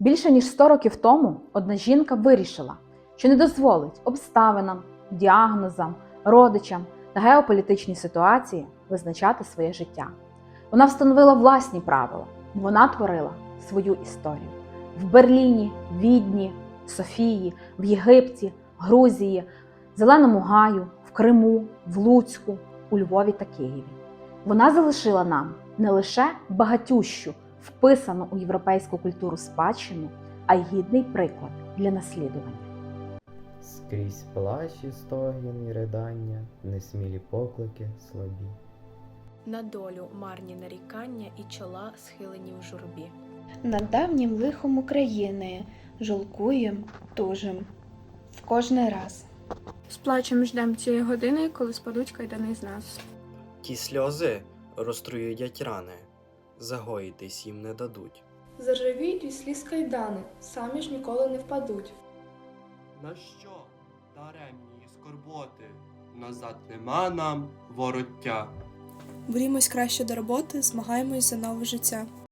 Більше ніж 100 років тому одна жінка вирішила, що не дозволить обставинам, діагнозам, родичам та геополітичній ситуації визначати своє життя. Вона встановила власні правила, вона творила свою історію в Берліні, Відні, Софії, в Єгипті, Грузії, Зеленому Гаю, в Криму, в Луцьку, у Львові та Києві. Вона залишила нам не лише багатющу, вписану у європейську культуру спадщину, а й гідний приклад для наслідування. Скрізь плач і стогін і ридання, несмілі поклики слабі. На долю марні нарікання і чола схилені в журбі. Над давнім лихом України жалкуєм, тужим в кожний раз. З плачем ждем цієї години, коли спадуть кайдани з нас. Ті сльози розтруїдять рани, загоїтись їм не дадуть. Заржавіють віслі скайдани, самі ж ніколи не впадуть. На що даремні скорботи? Назад нема нам вороття. Борімось краще до роботи, змагаємось за нове життя.